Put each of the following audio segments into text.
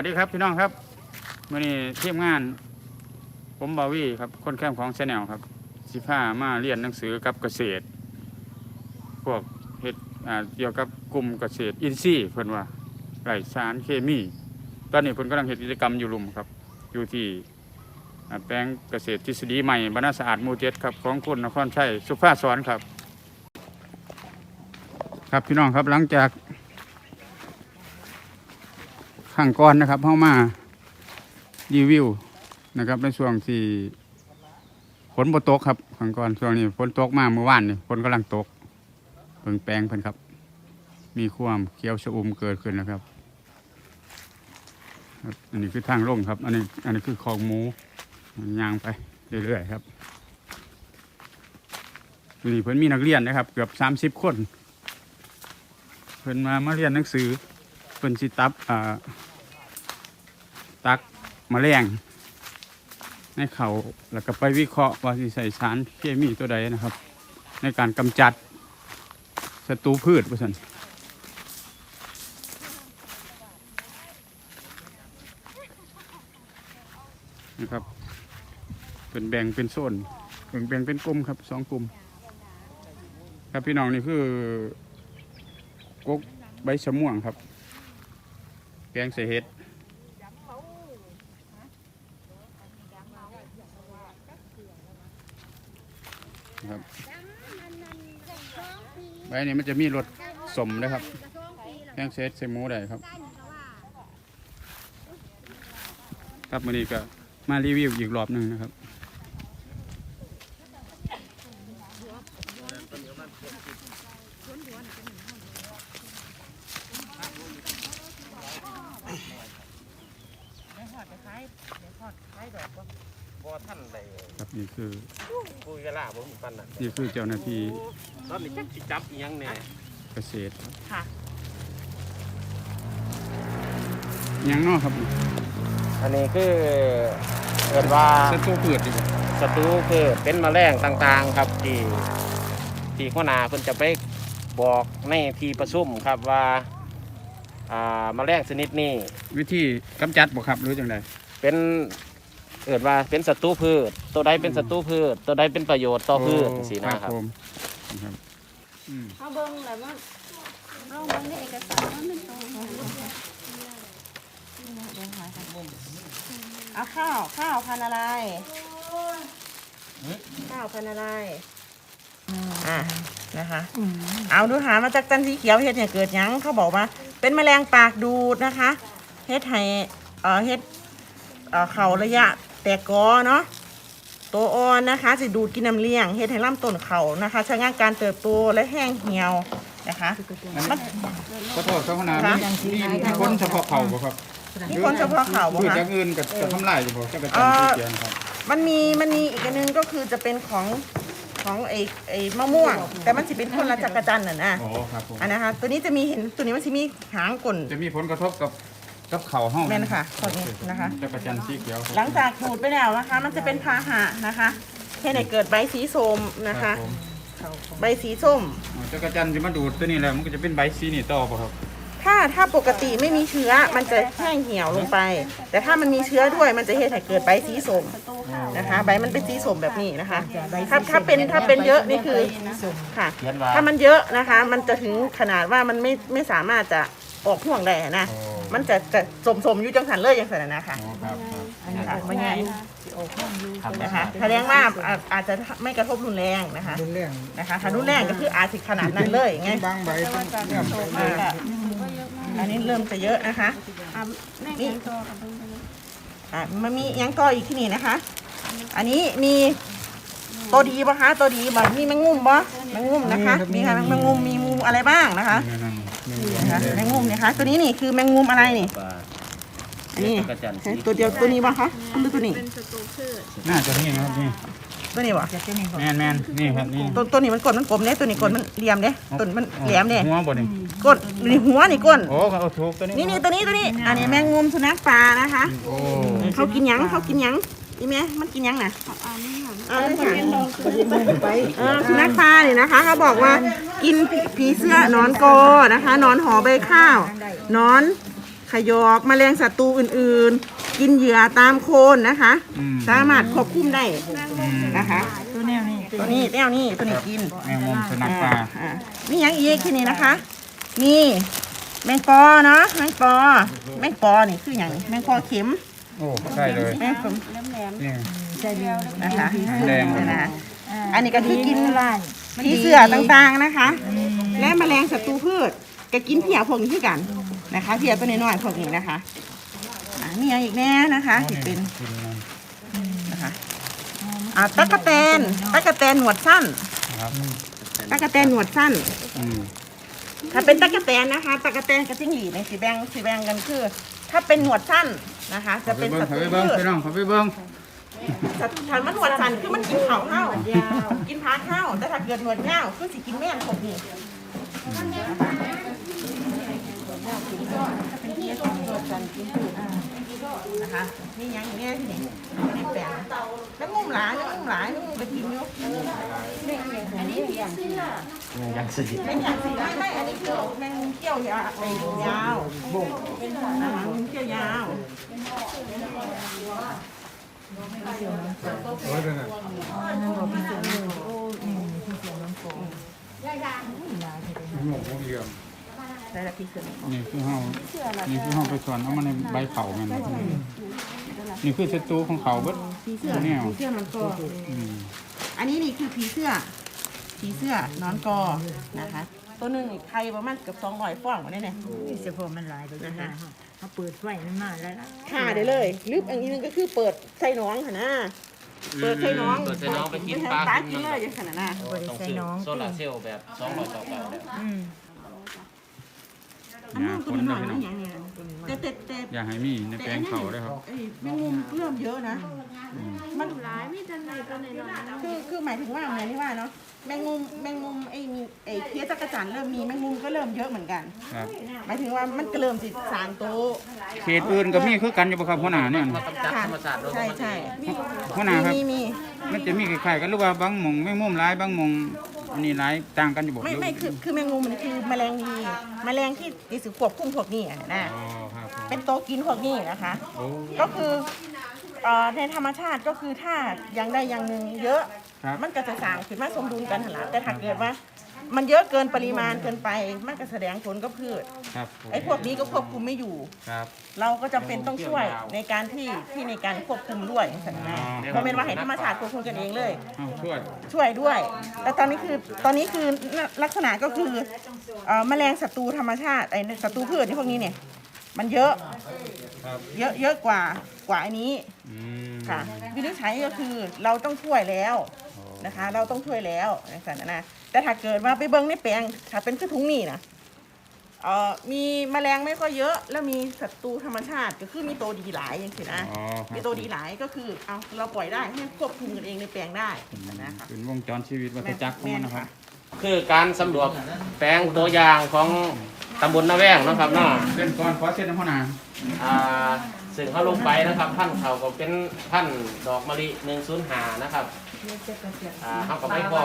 สวัสดีครับพี่น้องครับมื่อนี้ทีมงาน ผมบาวีครับคนแคมของชนแนลครับสิพามาเรียนหนังสือกับเกษตร พวกเฮ็ดเกี่ยวกับกลุ่มเกษตรอินทรีย์เพิ่นว่าไร่สารเคมี ตอนนี้เพิ่นกำลังเฮ็ดกิจกรรมอยู่ลุมครับ อยู่ที่แปลงเกษตรทฤษฎีใหม่บรรณาสะอาดมูเจ็ดครับของคุณนครชัยสุภาพสอนครับ ครับพี่น้องครับหลังจาก ข้างก้อนนะครับเข้ามารีวิวนะครับในช่วงที่ฝนบตกครับข้างก้อนช่วงนี้ฝนตกมาเมื่อวานนี่ฝนกำลังตกเพิ่งแปลงเพิ่นครับ มีความเขียวชอุ่มเกิดขึ้นนะครับ อันนี้คือทางลงครับ อันนี้อันนี้คือคลองหมูย่างไปเรื่อยๆครับนนี้เพิ่นมีนักเรียนนะครับ เกือบสามสิบ30คน เพิ่นมามาเรียนหนังสือเพิ่นสิตับอ่า ตักมแมลงในเขาแล้วก็ไปวิเคราะห์ว่าสิใส่สารเคมีตัวใดนะครับ ในการกำจัดศัตรูพืชว่าซั่นนะครับเป็นแบ่งเป็นโซนแบ่งแบ่งเป็นกลุ่มครับสองกลุ่มครับพี่น้องนี่คือกกใบชะม่วงครับ แกงใส่เห็ด ครับใบนี้มันจะมีรสสมนะครับแกงเซตใส่หมูได้ครับครับวันนี้ก็มารีวิวอีกรอบหนึ่งนะครับบ่ท่านใดครับนี่คือ คุยกันล่ะบ่มีปันน่ะนี่คือเจ้าหน้าที่ตอนนี้จักสิจับอีหยังแน่เกษตรครับค่ะหยังเนอกครับอันนี้คือเอิ้นว่าศัตรูพืชดีกว่าศัตรูคือเป็นแมลงต่างๆครับที่ที่หัวหน้าเพิ่นจะไปบอกในที่ประชุมครับว่าอ่าแมลงชนิดนี้วิธีกำจัดบ่ครับหรือจังไดเป็น เอิ้นว่าเป็นศัตรูพืช ตัวใดเป็นศัตรูพืช ตัวใดเป็นประโยชน์ต่อพืชจังซี่นะครับผมครับอืมเอาเบิ้งแบบว่าลองเบิ้งในเอกสารว่ามันตรงเอาข้าวข้าวพันธุ์อะไรข้าวพันธุ์อะไรอะนะคะเอาดูหามาจากจันสีเขียวเฮ็ดเนี่ยเกิดหยังเขาบอกว่า เป็นแมลงปากดูดนะคะเฮ็ดให้เอ่อเฮ็ดเอ่อเข่าระยะ แตกกอเนาะตัวอ่อนนะคะจะดูดกินน้ำเลี้ยงเฮ็ดให้ลำต้นเข่านะคะชะงักการเติบโตและแห้งเหี่ยวนะคะมันขอโทษครับหัวหน้าค่ะมีมีคนเฉพาะเขาบ่ครับมีคนเฉพาะเข่าบ่พืชคะอย่างอื่นก็จะทำลายอยู่บ่จะกระเอ่จันอเกียนครับมันมีมันมีอีกอันนึงก็คือจะเป็นของของไอ้ไอ้มะม่วง แต่มันจะเป็นคนละจักรจันทร์น่ะนะอ๋อครับผมอันนะคะตัวนี้จะมีเห็นตัวนี้มันจะมีหางกลนจะมีผลกระทบกับ กับเข่าห้องแม่นค่ะขอดนี้นะคะ จะกระจันสีเขียวครับหลังจากดูดไปแล้วนะคะ มันจะเป็นพาหะนะคะให้ในเกิดใบสีส้มนะคะรับผมใบสีส้ม อ๋อจะกระจันจะมาดูดตัวนี้แล้วมันก็จะเป็นใบสีนี่ต่อป่ะครับถ้าถ้าปกติไม่มีเชื้อมันจะแห้งเหี่ยวลงไป แต่ถ้ามันมีเชื้อด้วยมันจะเฮ็ดให้เกิดใบสีส้มนะคะ ใบมันเป็นสีส้มแบบนี้นะคะ ถ้าถ้าเป็นถ้าเป็นเยอะนี่คือค่ะเขียนว่าถ้ามันเยอะนะคะ มันจะถึงขนาดว่ามันไม่ไม่สามารถจะออกห่วงได้นะ อ๋อ มันจะจะสมสมๆอยู่จังสันเลยจังสันนะนะคะ อ๋อครับครับค่ะไม่ใหญ่ครับ นะคะแสดงว่าอาจอาจจะไม่กระทบรุนแรงนะคะรุนแรงนะคะถ้ารุนแรงก็คืออาจจะขนาดนั้นเลยไงบางใบเป็นเรื่องไปเลยอ่าอันนี้เริ่มจะเยอะนะคะอะแม่งยังตัวกับเบิ้งไปเลยอะมันมียังต่ออีกที่นี่นะคะ อันนี้มีตัวดีปะคะตัวดีบ่มีแมงมุมบ่แมงมุมนะคะ มีค่ะแมงมุมมีมุมอะไรบ้างนะคะ นั่นนั่น นี่นะคะแมงมุมนะคะตัวนี้นี่คือแมงมุมอะไรนี่ว่าอันนี้กระจันสีตัวเดียวตัวนี้ปะคะหรือตัวนี้ เป็นสตูพืชน่าจะนี่นะครับนี่ตัวนี้ปะแมนแมนนี่ครับนี่ตัวตัวนี้มันกดมันกลมเนี่ยตัวนี้กดมันเหลี่ยมเนี่ยตัวมันแหลมเนี่ยหัวบ่นี่กดนี่หัวนี่ก้น โอ้เอาถูกตัวนี้นี่นี่ตัวนี้ตัวนี้ อันนี้แมงมุมสุนัขปลานะคะ โอ้เขากินหยังเขากินหยัง อีแม่มันกินหยังน่ะอ่านี่ค่ะเออเออสุนัขปลาเนี่ยนะคะเขาบอกว่ากินผีผีเสื้อหนอนกอนะคะหนอนหอใบข้าวหนอนขยอกแมลงศัตรูอื่นๆ กินเหยื่อตามโคนนะคะ อืม สามารถควบคุมได้อืมนะคะ ตัวแนวนี้ตัวนี้แนวนี้ตัวนี้กิน แมงมุมสุนัขปลา อ่ามีอย่างอีกที่นี่นะคะ นี่แมงปอเนาะแมงปอแมงปอนี่คืออย่างแมงปอเข็ม โอ้ใช่เลยแมงเข็มนี่ ใจเดียวนะคะแดงนี่นะคะอันนี้ก็คือกินลายผีเสือต่างๆนะคะ และแมลงศัตรูพืชก็กินเพียพวกนี้คือกันนะคะเพียตัวน้อยๆพวกนี้นะคะอ่ามีอย่างอีกแน่นะคะที่เป็นกินมันนะคะอ่าตั๊กแตนตั๊กแตนหนวดสั้นครับตั๊กแตนหนวดสั้น อืมถ้าเป็นตั๊กแตนนะคะตั๊กแตนกับจิ้งหรีดในสีแบงสีแบงกันคือ ถ้าเป็นหนวดสั้นนะคะ จะเขาไปเป็นเบิ้งศัตเขารูไปเบิ้งพืชพี่น้องเขาไปเบิ้งสัตว์ถ้ามันหนวดสั้นคือมันกินเขาเข้ากินพาเข้าแต่ถ้าเกิดหนวดเงาคือสิกินแม่นพวกนี้นะคะนี่ยังอย่างเงี้ยที่นี่ไม่ได้แปลงแล้วงุ่มหลายแล้วงุ่มหลายแล้วงุ่มไปกินอยู่อันนี้ผีเสื้อยังสิเป็นอย่างสิไม่ไม่อันนี้คือแมงมุมเขี้ยวยาวไอ้ยาวบ่งนะคะ แมงมุมเขี้ยวยาวได้ละพี่เสือนี่คือเฮานี่คือเฮาไปสอนเอามาในใบเขาแม่นบ่นี่คือศัตรูของเขาเบิดผีเสื้อแนวผีเสื้อมันก็อืมอันนี้นี่คือผีเสื้อผีเสื้อนอนกอนะคะ ตัวหนึ่งอีกไข่ประมาณเกือบสองร้อยฟองวันนี้เนี่ยเฉพาะมันหลายไปนะคะ เขาเปิดไฟมันมาแล้วนะฆ่าได้เลยหรืออันนี้นึงก็คือเปิดใส่น้องค่ะนะ เปิดใส่น้อง เปิดใส่น้องไปกินม่ปลาปลากิกินนมันเลยอย่างขนาดนั้นต้องซื้อโซลาร์เซลล์แบบ200ต่อเก่าแบบอืมอันหญ้านั้นคตัวนน้เด้ออยพี่น้องๆอย่างเนี้ยแต่แต่แต่อย่าให้มีในแปลงเขาได้อครับไอ้แมงมุมเริ่มเยอะนะ มันหลายมีแต่ในตัวในน้อยคือคือหมายถึงว่าเหมือนที่ว่าเนาะ แมงมุมแมงมุมไอ้มีไอ้เพี้ยจักรจันทร์เริ่มมีแมงมุมก็เริ่มเยอะเหมือนกัน ครับหมายถึงว่ามันก็เริ่มติดสารโตวเขตอื่นก็มีคือกันอยู่บ่ครับหัวหน้าเนี่ยมากำจัดธรรมชาติโดยใช่มันใช่หัวหน้าครับ มีมีมันจะมีคล้ายๆกันหรือว่าบางหม่องแมงมุมหลายบางหม่องอันนี้หลายต่างกันอยู่บ่ไม่ไม่คือคือแมงมุมมันคือแมลงดีแมลงที่ดิสือควบคุมพวกนี้อะนะ อ๋อครับผมเป็นโตวกินพวกนี้นะคะ โอ้ก็คือ เอ่อในธรรมชาติก็คือถ้าอย่างใดอย่างหนึ่งเยอะ ครับ มันก็จะสร้างขึ้นมาสมดุลกันหั่นละแต่ถ้าเกิดว่า มันเยอะเกินปริมาณเกินไป มันก็แสดงผลกับพืชครับผมไอ้พวกนี้ก็ควบคุมไม่อยู่ ครับ เราก็จำเป็นต้องช่วยในการที่ที่ในการควบคุมด้วยสันนะเพราะเป็นว่าให้ธรรมชาติควบคุมกันเองเลย เอาช่วยช่วยด้วย แต่ตอนนี้คือตอนนี้คือลักษณะก็คือเอ่อแมลงศัตรูธรรมชาติไอ้ศัตรูพืชที่พวกนี้เนี่ย มันเยอะครับเยอะเยอะกว่ากว่าอันนี้อืมค่ะวินิจฉัยก็คือเราต้องช่วยแล้วนะคะ เราต้องช่วยแล้วนะคะนะ แต่ถ้าเกิดว่าไปเบิ้งในแปลงถ้าเป็นคือถุงนี่นะเอ่อมีแมลงไม่ค่อยเยอะ แล้วมีศัตรูธรรมชาติก็คือมีตัวดีหลายอย่างนี้นะ อ๋อครับมีตัวดีหลายก็คือเอาเราปล่อยได้ให้ควบคุมกันเองในแปลงได้อืมนะคะ เป็นวงจรชีวิตวัฏจักรของมันนะครับ คือการสำรวจแปลงตัวอย่างของ ตำบลนาแวงเนาะครับเนาะเล่นก่อนขอเส้นน้ำหัวหน้าอ่าซึ่งเขาลงไปนะครับท่านเขาก็เป็นท่านดอกมะลิหนึ่งศูนย์หานะครับอ่าเขาก็ไม่พอ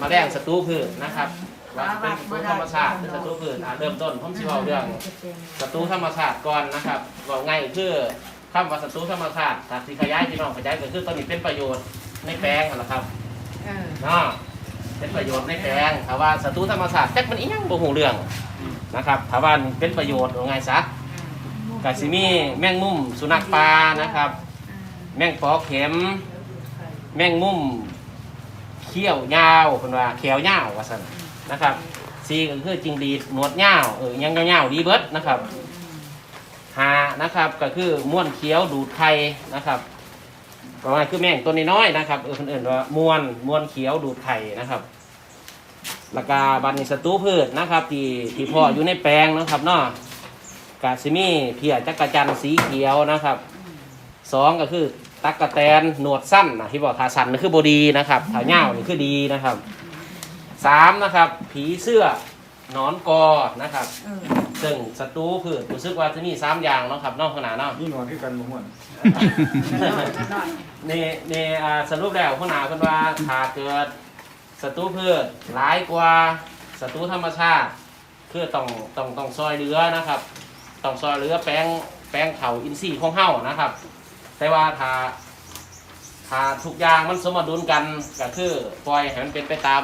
มาแรงศัตรูพืชนะครับว่าจะเป็นศัตรูธรรมชาติหรือศัตรูพืชอ่าเริ่มต้นผมสิเว้าเรื่องศัตรูธรรมชาติก่อนนะครับว่าง่ายคือคำว่าศัตรูธรรมชาติถ้าสิขยายพี่น้องขยายก็คือตอนนี้เป็นประโยชน์ในแปลงนั่นแหละครับเนาะเป็นประโยชน์ในแปลงถ้าว่าศัตรูธรรมชาติแจ็คมันอีหยังบ่หูเรื่อง นะครับถ้าว่าเป็นประโยชน์ว่าไงซะกาซิมีแมงมุมสุนัขปลานะครับ แมงปอเข็ม แมงมุมเขี้ยวยาวคนว่าเขียวยาวว่าสันนะครับสีก็คือจิงดีดหนวดยาวเออยังยาวๆดีเบิดนะครับหานะครับก็คือม้วนเขียวดูดไข่นะครับประมาณคือแมงตัวน้อยๆนะครับเออคนอื่นว่าม้วนม้วนเขียวดูดไข่นะครับ แล้วก็บันนี้ศัตรูพืชนะครับที่ที่พ่ออยู่ในแปลงนะครับเนาะกาซิมีเพียจักรจันทร์สีเขียวนะครับสองก็คือตักกะแตนหนวดสั้นนะที่บอกทาสันนี่คือบดีนะครับขาเง่าวนี่คือดีนะครับสามนะครับ ผีเสื้อหนอนกอนะครับ ซึ่งศัตรูพืชรู้สึกว่าจะมีสามอย่างเนาะครับนอกขนาดเนาะนี่นอนที่กันบ่ม่วนนี่นี่อ่าสรุปแล้วขนาดคนว่าถ้าเกิด ศัตรูพืชหลายกว่าศัตรูธรรมชาติคือต้องต้องต้องซอยเรือนะครับต้องซอยเหลือแปลงแปลงเขาอินทรีย์ของเฮานะครับ แต่ว่าถ้าถ้าทุกอย่างมันสมดุลกันก็คือปล่อยให้มันเป็นไปตาม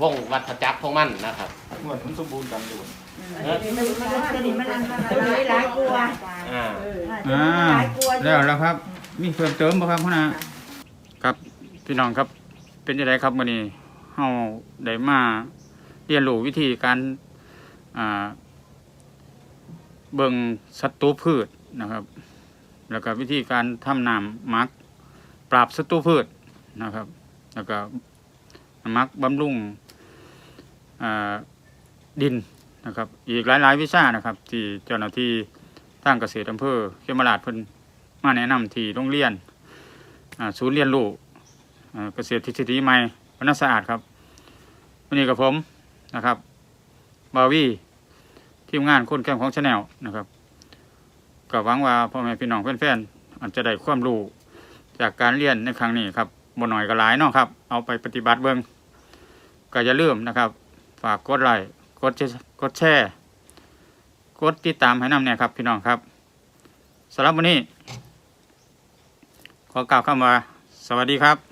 วงวัฏจักรของมันนะครับเหมือนมันสมบูรณ์กันอยู่เออมันมันมันมันมันหลายกลัวอ่าอ่าแล้วแล้วครับ มีเพิ่มเติมบ่ครับพ่อนะครับพี่น้องครับเป็นยังไงครับมื้อนี้ เฮาได้มาเรียนรู้วิธีการเบิ่งศัตรูพืชนะครับ แล้วก็วิธีการทำน้ำมัก ปราบศัตรูพืชนะครับ แล้วก็มักบำรุงดินนะครับ อีกหลาย ๆ วิชานะครับ ที่เจ้าหน้าที่ทางเกษตรอำเภอเขมราชเพิ่นมาแนะนำที่โรงเรียนศูนย์เรียนรู้เกษตรทฤษฎีใหม่ วรรณสะอาดครับวันนี้กับผมนะครับบาวีทีมงานคนแก้มของชาแนลนะครับก็หวังว่าพ่อแม่พี่น้องแฟนๆอาจจะได้ความรู้จากการเรียนในครั้งนี้ครับบ่หน่อยก็หลายเนาะครับ เอาไปปฏิบัติเบิ่งก็อย่าลืมนะครับ ฝากกดไลค์กดแชร์กดแชร์กดติดตามให้นำเนี่ยครับ พี่น้องครับสำหรับวันนี้ ขอกล่าวคำว่า สวัสดีครับ